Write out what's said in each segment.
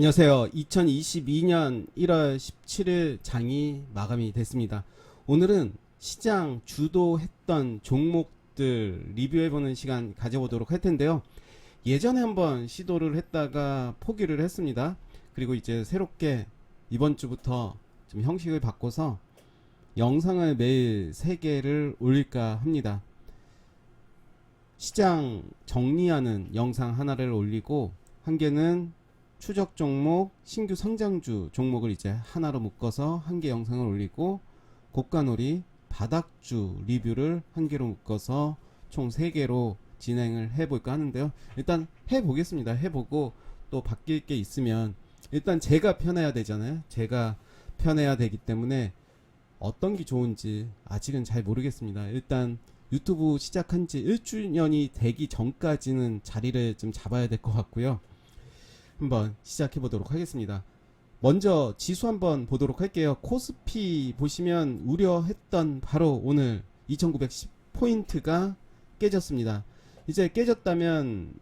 안녕하세요. 2022년 1월 17일 장이 마감이 됐습니다. 오늘은 시장 주도했던 종목들 리뷰해보는 시간 가져보도록 할 텐데요. 예전에 한번 시도를 했다가 포기를 했습니다. 그리고 이제 새롭게 이번 주부터 좀 형식을 바꿔서 영상을 매일 3개를 올릴까 합니다. 시장 정리하는 영상 하나를 올리고 한 개는 추적 종목, 신규 상장주 종목을 이제 하나로 묶어서 한 개 영상을 올리고 고가놀이, 바닥주 리뷰를 한 개로 묶어서 총세 개로 진행을 해볼까 하는데요. 일단 해보겠습니다. 해보고 또 바뀔 게 있으면 일단 제가 편해야 되잖아요. 제가 편해야 되기 때문에 어떤 게 좋은지 아직은 잘 모르겠습니다. 일단 유튜브 시작한 지 1주년이 되기 전까지는 자리를 좀 잡아야 될 것 같고요. 한번 시작해 보도록 하겠습니다. 먼저 지수 한번 보도록 할게요. 코스피 보시면 우려했던 바로 오늘 2910포인트가 깨졌습니다. 이제 깨졌다면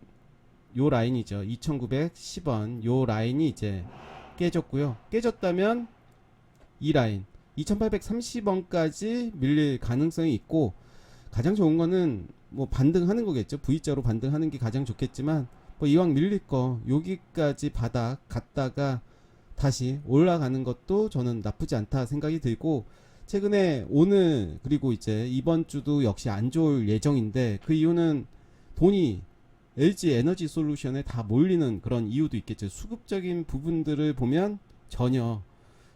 요 라인이죠. 2910원 요 라인이 이제 깨졌고요. 깨졌다면 이 라인 2830원까지 밀릴 가능성이 있고 가장 좋은 거는 뭐 반등하는 거겠죠. V자로 반등하는 게 가장 좋겠지만 뭐 이왕 밀릴 거 여기까지 바닥 갔다가 다시 올라가는 것도 저는 나쁘지 않다 생각이 들고 최근에 오늘 그리고 이제 이번 주도 역시 안 좋을 예정인데 그 이유는 돈이 LG 에너지 솔루션에 다 몰리는 그런 이유도 있겠죠. 수급적인 부분들을 보면 전혀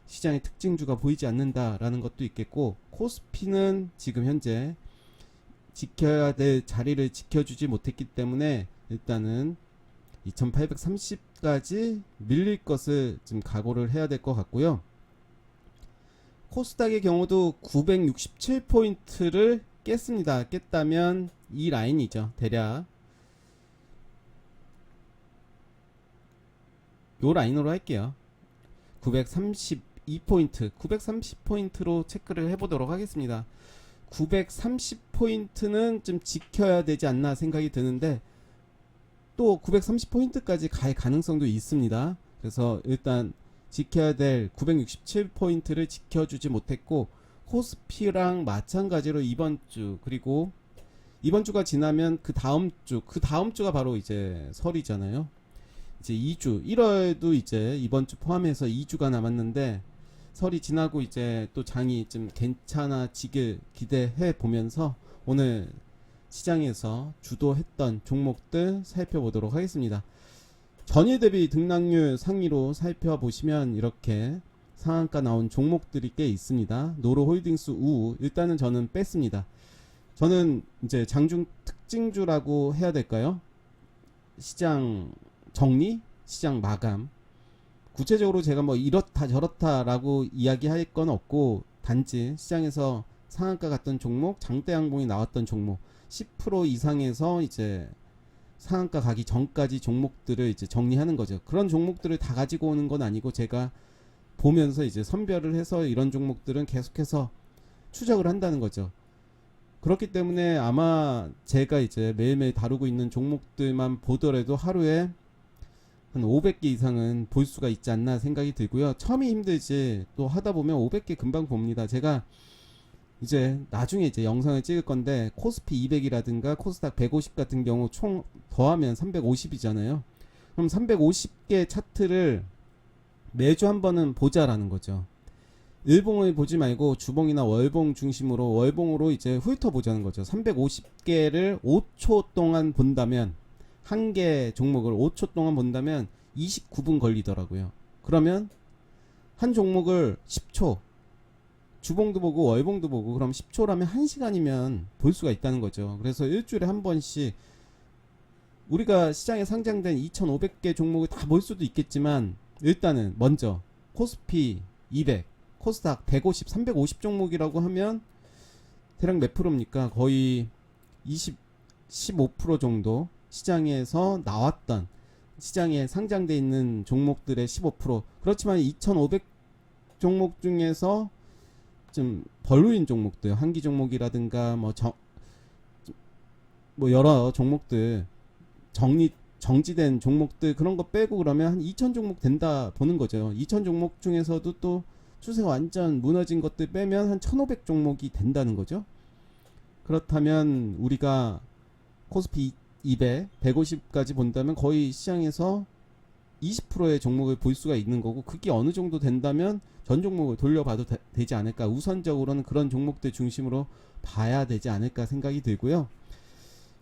시장의 특징주가 보이지 않는다라는 것도 있겠고 코스피는 지금 현재 지켜야 될 자리를 지켜주지 못했기 때문에 일단은 2830까지 밀릴 것을 좀 각오를 해야 될 것 같고요. 코스닥의 경우도 967포인트를 깼습니다. 깼다면 이 라인이죠. 대략 요 라인으로 할게요. 932포인트, 930포인트로 체크를 해보도록 하겠습니다. 930포인트는 좀 지켜야 되지 않나 생각이 드는데 또 930포인트까지 갈 가능성도 있습니다. 그래서 일단 지켜야 될 967포인트를 지켜주지 못했고 코스피랑 마찬가지로 이번 주 그리고 이번 주가 지나면 그 다음 주, 그 다음 주가 바로 이제 설이잖아요. 이제 2주, 1월도 이제 이번 주 포함해서 2주가 남았는데 설이 지나고 이제 또 장이 좀 괜찮아지길 기대해 보면서 오늘 시장에서 주도했던 종목들 살펴보도록 하겠습니다. 전일 대비 등락률 상위로 살펴보시면 이렇게 상한가 나온 종목들이 꽤 있습니다. 노로홀딩스 우 일단은 저는 뺐습니다. 저는 이제 장중 특징주라고 해야 될까요? 시장 정리, 시장 마감. 구체적으로 제가 뭐 이렇다 저렇다라고 이야기할 건 없고 단지 시장에서 상한가 갔던 종목, 장대 항공이 나왔던 종목 10% 이상에서 이제 상한가 가기 전까지 종목들을 이제 정리하는 거죠. 그런 종목들을 다 가지고 오는 건 아니고 제가 보면서 이제 선별을 해서 이런 종목들은 계속해서 추적을 한다는 거죠. 그렇기 때문에 아마 제가 이제 매일매일 다루고 있는 종목들만 보더라도 하루에 한 500개 이상은 볼 수가 있지 않나 생각이 들고요. 처음이 힘들지 또 하다 보면 500개 금방 봅니다. 제가 이제 나중에 이제 영상을 찍을 건데 코스피 200이라든가 코스닥 150 같은 경우 총 더하면 350이잖아요. 그럼 350개 차트를 매주 한 번은 보자라는 거죠. 일봉을 보지 말고 주봉이나 월봉 중심으로 월봉으로 이제 훑어 보자는 거죠. 350개를 5초 동안 본다면 한 개 종목을 5초 동안 본다면 29분 걸리더라고요. 그러면 한 종목을 10초 주봉도 보고 월봉도 보고 그럼 10초라면 1시간이면 볼 수가 있다는 거죠. 그래서 일주일에 한 번씩 우리가 시장에 상장된 2,500개 종목을 다 볼 수도 있겠지만 일단은 먼저 코스피 200, 코스닥 150, 350 종목이라고 하면 대략 몇 프로입니까? 거의 20, 15% 정도 시장에서 나왔던 시장에 상장돼 있는 종목들의 15% 그렇지만 2,500 종목 중에서 좀 벌루인 종목들 한기 종목이라든가 뭐 정 뭐 여러 종목들 정리 정지된 종목들 그런 거 빼고 그러면 한 2천 종목 된다 보는 거죠. 2천 종목 중에서도 또 추세가 완전 무너진 것들 빼면 한 1,500 종목이 된다는 거죠. 그렇다면 우리가 코스피 200, 150까지 본다면 거의 시장에서 20%의 종목을 볼 수가 있는 거고 그게 어느 정도 된다면 전 종목을 돌려봐도 되, 지 않을까 우선적으로는 그런 종목들 중심으로 봐야 되지 않을까 생각이 들고요.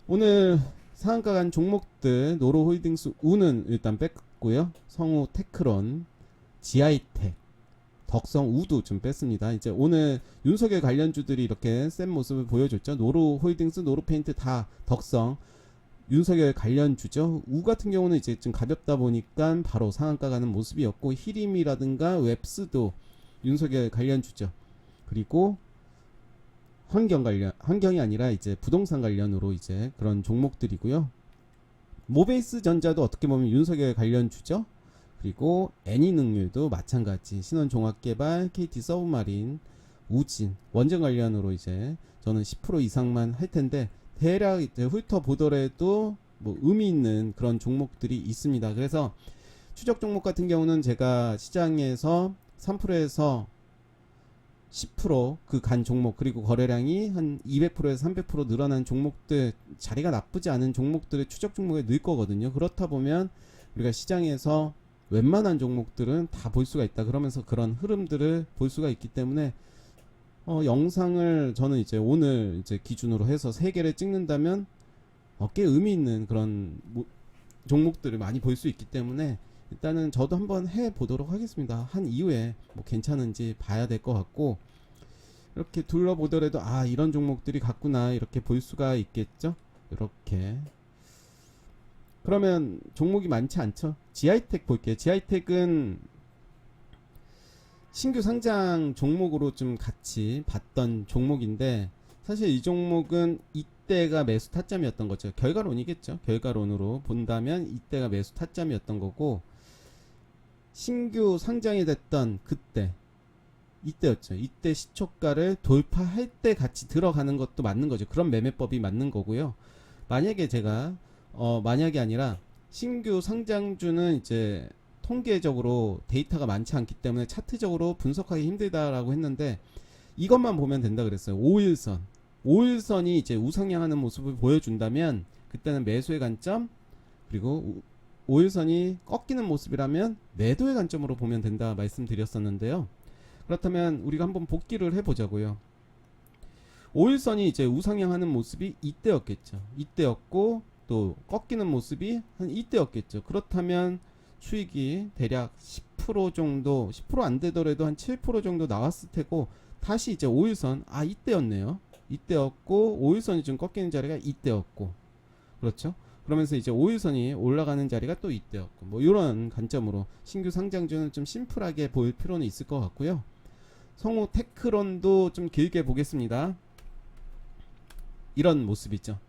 오늘 상한가 간 종목들 노로홀딩스 우는 일단 뺐고요. 성우 테크론, 지아이텍, 덕성 우도 좀 뺐습니다. 이제 오늘 윤석열 관련주들이 이렇게 센 모습을 보여줬죠. 노로홀딩스, 노로페인트 다 덕성 윤석열 관련 주죠. 우 같은 경우는 이제 좀 가볍다 보니까 바로 상한가 가는 모습이었고 히림이라든가 웹스도 윤석열 관련 주죠. 그리고 환경 관련 환경이 아니라 이제 부동산 관련으로 이제 그런 종목들이고요. 모베이스 전자도 어떻게 보면 윤석열 관련 주죠. 그리고 애니능률도 마찬가지 신원종합개발, KT 서브마린, 우진 원전 관련으로 이제 저는 10% 이상만 할 텐데 대략 이제 훑어 보더라도 뭐 의미 있는 그런 종목들이 있습니다. 그래서 추적 종목 같은 경우는 제가 시장에서 3%에서 10%그 간 종목 그리고 거래량이 한 200%에서 300% 늘어난 종목들 자리가 나쁘지 않은 종목들을 추적 종목에 넣을 거거든요. 그렇다 보면 우리가 시장에서 웬만한 종목들은 다 볼 수가 있다. 그러면서 그런 흐름들을 볼 수가 있기 때문에 어, 영상을 저는 이제 오늘 이제 기준으로 해서 세 개를 찍는다면 어, 꽤 의미 있는 그런 모, 종목들을 많이 볼 수 있기 때문에 일단은 저도 한번 해 보도록 하겠습니다. 한 이후에 뭐 괜찮은지 봐야 될 것 같고 이렇게 둘러보더라도 아 이런 종목들이 같구나 이렇게 볼 수가 있겠죠. 이렇게 그러면 종목이 많지 않죠. 지아이텍 볼게요. 지아이텍은 신규 상장 종목으로 좀 같이 봤던 종목인데 사실 이 종목은 이때가 매수 타점이었던 거죠. 결과론이겠죠. 결과론으로 본다면 이때가 매수 타점이었던 거고 신규 상장이 됐던 그때 이때였죠. 이때 시초가를 돌파할 때 같이 들어가는 것도 맞는 거죠. 그런 매매법이 맞는 거고요. 만약에 제가 어 만약이 아니라 신규 상장주는 이제 통계적으로 데이터가 많지 않기 때문에 차트적으로 분석하기 힘들다라고 했는데 이것만 보면 된다 그랬어요. 5일선. 5일선이 이제 우상향하는 모습을 보여준다면 그때는 매수의 관점 그리고 5일선이 꺾이는 모습이라면 매도의 관점으로 보면 된다 말씀드렸었는데요. 그렇다면 우리가 한번 복기를 해보자고요. 5일선이 이제 우상향하는 모습이 이때였겠죠. 이때였고 또 꺾이는 모습이 한 이때였겠죠. 그렇다면 수익이 대략 10% 정도, 10%안 되더라도 한 7% 정도 나왔을 테고 다시 이제 5일선 아 이때였네요. 이때였고 5일선이 좀 꺾이는 자리가 이때였고 그렇죠? 그러면서 이제 5일선이 올라가는 자리가 또 이때였고 뭐 이런 관점으로 신규 상장주는 좀 심플하게 보일 필요는 있을 것 같고요. 성우 테크론도 좀 길게 보겠습니다. 이런 모습이죠.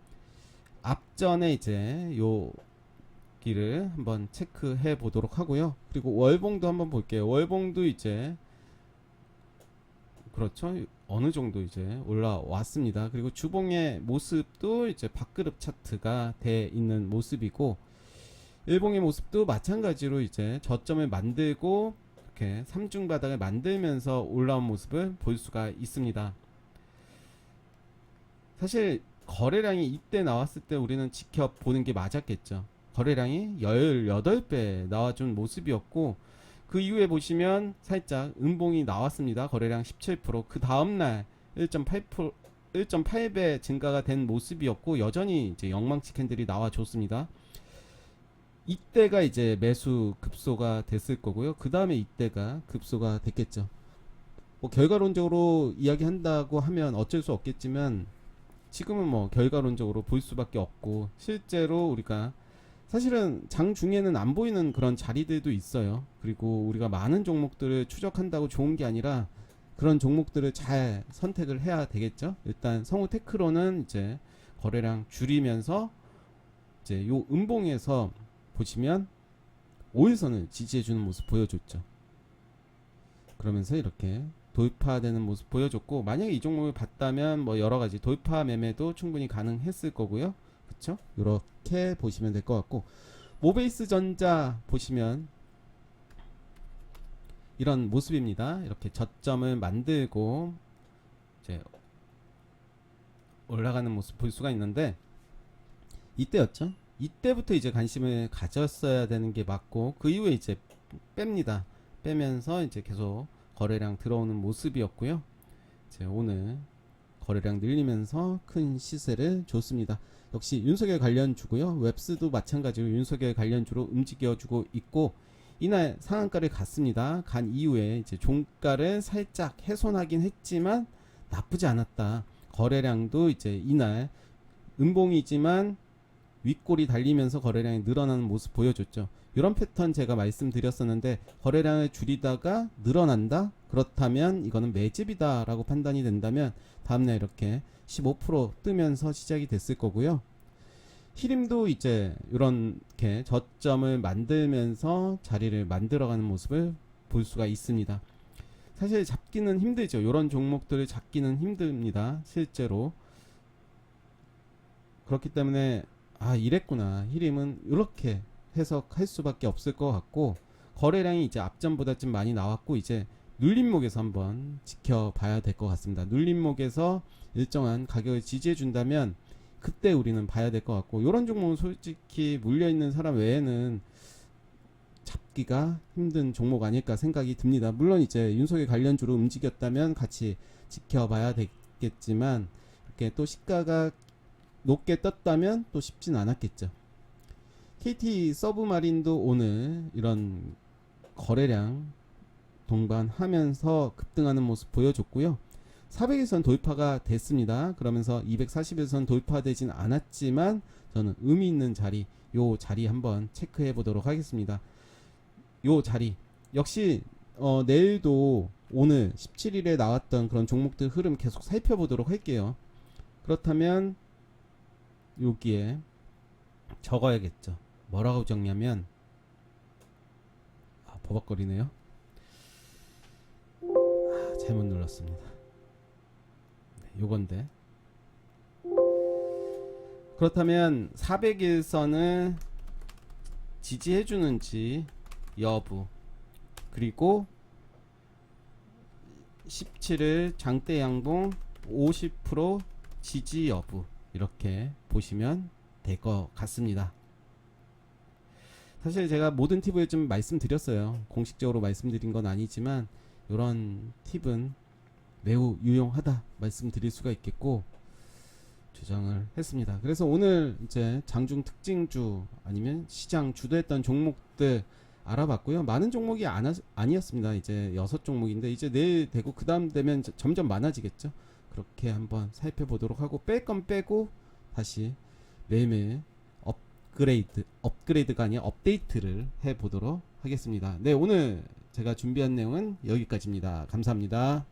앞전에 이제 요 기를 한번 체크해 보도록 하고요. 그리고 월봉도 한번 볼게요. 월봉도 이제 그렇죠. 어느 정도 이제 올라왔습니다. 그리고 주봉의 모습도 이제 밥그릇 차트가 돼 있는 모습이고 일봉의 모습도 마찬가지로 이제 저점을 만들고 이렇게 삼중 바닥을 만들면서 올라온 모습을 볼 수가 있습니다. 사실 거래량이 이때 나왔을 때 우리는 지켜보는 게 맞았겠죠. 거래량이 18배 나와준 모습이었고 그 이후에 보시면 살짝 음봉이 나왔습니다. 거래량 17%그 다음날 1.8% 1.8배 증가가 된 모습이었고 여전히 이제 영망치 캔들이 나와줬습니다. 이때가 이제 매수 급소가 됐을 거고요. 그 다음에 이때가 급소가 됐겠죠. 뭐 결과론적으로 이야기한다고 하면 어쩔 수 없겠지만 지금은 뭐 결과론적으로 볼 수밖에 없고 실제로 우리가 사실은 장 중에는 안 보이는 그런 자리들도 있어요. 그리고 우리가 많은 종목들을 추적한다고 좋은 게 아니라 그런 종목들을 잘 선택을 해야 되겠죠. 일단 성우 테크로는 이제 거래량 줄이면서 이제 요 음봉에서 보시면 5일선을 지지해주는 모습 보여줬죠. 그러면서 이렇게 돌파되는 모습 보여줬고 만약에 이 종목을 봤다면 뭐 여러 가지 돌파 매매도 충분히 가능했을 거고요. 그렇죠? 이렇게 보시면 될 것 같고 모베이스 전자 보시면 이런 모습입니다. 이렇게 저점을 만들고 이제 올라가는 모습 볼 수가 있는데 이때였죠. 이때부터 이제 관심을 가졌어야 되는 게 맞고 그 이후에 이제 뺍니다. 빼면서 이제 계속 거래량 들어오는 모습이었고요. 이제 오늘 거래량 늘리면서 큰 시세를 줬습니다. 역시 윤석열 관련주고요. 웹스도 마찬가지로 윤석열 관련주로 움직여주고 있고 이날 상한가를 갔습니다. 간 이후에 이제 종가를 살짝 훼손하긴 했지만 나쁘지 않았다. 거래량도 이제 이날 음봉이지만 윗골이 달리면서 거래량이 늘어나는 모습 보여줬죠. 이런 패턴 제가 말씀드렸었는데 거래량을 줄이다가 늘어난다? 그렇다면 이거는 매집이다라고 판단이 된다면 다음날 이렇게 15% 뜨면서 시작이 됐을 거고요. 히림도 이제 이렇게 저점을 만들면서 자리를 만들어가는 모습을 볼 수가 있습니다. 사실 잡기는 힘들죠. 이런 종목들을 잡기는 힘듭니다. 실제로 그렇기 때문에 아 이랬구나 히림은 이렇게 해석할 수밖에 없을 것 같고 거래량이 이제 앞전보다 좀 많이 나왔고 이제 눌림목에서 한번 지켜봐야 될 것 같습니다. 눌림목에서 일정한 가격을 지지해 준다면 그때 우리는 봐야 될 것 같고 이런 종목은 솔직히 물려 있는 사람 외에는 잡기가 힘든 종목 아닐까 생각이 듭니다. 물론 이제 윤석열 관련주로 움직였다면 같이 지켜봐야 되겠지만 이렇게 또 시가가 높게 떴다면 또 쉽진 않았겠죠. KT 서브마린도 오늘 이런 거래량 동반하면서 급등하는 모습 보여줬고요. 400일선 돌파가 됐습니다. 그러면서 240일선 돌파되진 않았지만 저는 의미 있는 자리, 요 자리 한번 체크해 보도록 하겠습니다. 요 자리 역시 어, 내일도 오늘 17일에 나왔던 그런 종목들 흐름 계속 살펴보도록 할게요. 그렇다면 여기에 적어야겠죠. 뭐라고 적냐면 아, 버벅거리네요. 아, 잘못 눌렀습니다. 네, 요건데 그렇다면 400일선을 지지해 주는지 여부 그리고 17일 장대 양봉 50% 지지 여부 이렇게 보시면 될 것 같습니다. 사실 제가 모든 팁을 좀 말씀드렸어요. 공식적으로 말씀드린 건 아니지만 이런 팁은 매우 유용하다 말씀드릴 수가 있겠고 주장을 했습니다. 그래서 오늘 이제 장중 특징주 아니면 시장 주도했던 종목들 알아봤고요. 많은 종목이 안 아니었습니다. 이제 여섯 종목인데 이제 내일 되고 그 다음 되면 저- 점점 많아지겠죠. 그렇게 한번 살펴보도록 하고 뺄 건 빼고 다시 매일매일 업그레이드 업그레이드가 아니라 업데이트를 해 보도록 하겠습니다. 네 오늘 제가 준비한 내용은 여기까지입니다. 감사합니다.